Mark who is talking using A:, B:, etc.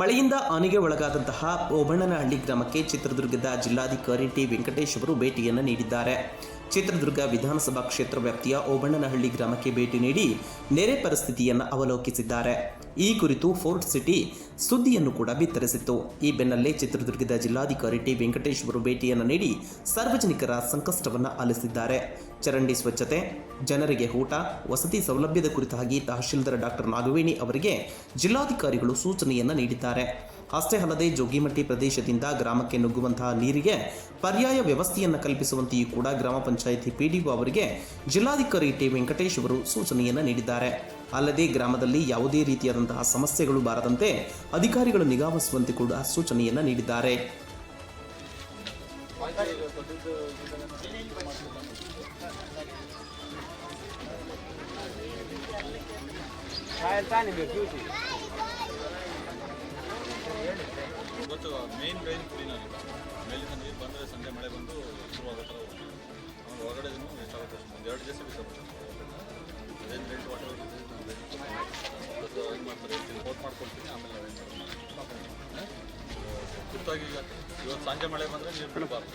A: ಮಳೆಯಿಂದ ಆನೆಗೆ ಒಳಗಾದಂತಹ ಓಬಣ್ಣನಹಳ್ಳಿ ಗ್ರಾಮಕ್ಕೆ ಚಿತ್ರದುರ್ಗದ ಜಿಲ್ಲಾಧಿಕಾರಿ ಟಿ ವೆಂಕಟೇಶ್ ಅವರು ಭೇಟಿಯನ್ನು ನೀಡಿದ್ದಾರೆ. ಚಿತ್ರದುರ್ಗ ವಿಧಾನಸಭಾ ಕ್ಷೇತ್ರ ವ್ಯಾಪ್ತಿಯ ಓಬಣ್ಣನಹಳ್ಳಿ ಗ್ರಾಮಕ್ಕೆ ಭೇಟಿ ನೀಡಿ ನೆರೆ ಪರಿಸ್ಥಿತಿಯನ್ನು ಅವಲೋಕಿಸಿದ್ದಾರೆ. ಈ ಕುರಿತು ಫೋರ್ಟ್ ಸಿಟಿ ಸುದ್ದಿಯನ್ನು ಕೂಡ ಬಿತ್ತರಿಸಿತ್ತು. ಈ ಬೆನ್ನಲ್ಲೇ ಚಿತ್ರದುರ್ಗದ ಜಿಲ್ಲಾಧಿಕಾರಿ ಟಿ ವೆಂಕಟೇಶ್ ಅವರು ಭೇಟಿಯನ್ನು ನೀಡಿ ಸಾರ್ವಜನಿಕರ ಸಂಕಷ್ಟವನ್ನು ಆಲಿಸಿದ್ದಾರೆ. ಚರಂಡಿ ಸ್ವಚ್ಛತೆ, ಜನರಿಗೆ ಊಟ, ವಸತಿ ಸೌಲಭ್ಯದ ಕುರಿತಾಗಿ ತಹಶೀಲ್ದಾರ್ ಡಾಕ್ಟರ್ ನಾಗವೇಣಿ ಅವರಿಗೆ ಜಿಲ್ಲಾಧಿಕಾರಿಗಳು ಸೂಚನೆಯನ್ನು ನೀಡಿದ್ದಾರೆ. ಅಷ್ಟೇ ಅಲ್ಲದೆ ಜೋಗಿಮಟ್ಟಿ ಪ್ರದೇಶದಿಂದ ಗ್ರಾಮಕ್ಕೆ ನುಗ್ಗುವಂತಹ ನೀರಿಗೆ ಪರ್ಯಾಯ ವ್ಯವಸ್ಥೆಯನ್ನು ಕಲ್ಪಿಸುವಂತೆಯೂ ಕೂಡ ಗ್ರಾಮ ಪಂಚಾಯಿತಿ ಪಿಡಿಒ ಅವರಿಗೆ ಜಿಲ್ಲಾಧಿಕಾರಿ ಟಿ ವೆಂಕಟೇಶ್ ಅವರು ಸೂಚನೆಯನ್ನು ನೀಡಿದ್ದಾರೆ. ಅಲ್ಲದೆ ಗ್ರಾಮದಲ್ಲಿ ಯಾವುದೇ ರೀತಿಯಾದಂತಹ ಸಮಸ್ಯೆಗಳು ಬಾರದಂತೆ ಅಧಿಕಾರಿಗಳು ನಿಗಾವಹಿಸುವಂತೆ ಕೂಡ ಸೂಚನೆಯನ್ನು ನೀಡಿದ್ದಾರೆ.
B: ಇವತ್ತು ಮೇನ್ ಡ್ರೈನ್ ಕ್ಲೀನ್ ಆಗಿಲ್ಲ ಮೇಲಿಂದ ನೀರು ಬಂದರೆ ಸಂಜೆ ಮಳೆ ಬಂದು ಶುರು ಆಗೋ ಥರ ಆಮೇಲೆ ಹೊರಗಡೆ ಎಷ್ಟಾಗುತ್ತೆ ಒಂದು ಎರಡು ದಿವಸ ರೈನ್ ಅದೇನು ರೆಂಟ್ ವಾಟರ್ ಇದು ಮಾಡ್ತಾರೆ. ರಿಪೋರ್ಟ್ ಮಾಡ್ಕೊಡ್ತೀನಿ. ಆಮೇಲೆ? ತುರ್ತಾಗಿ ಈಗ ಇವತ್ತು ಸಂಜೆ ಮಳೆ ಬಂದರೆ ನೀರು ಬಿಡಬಾರ್ದು.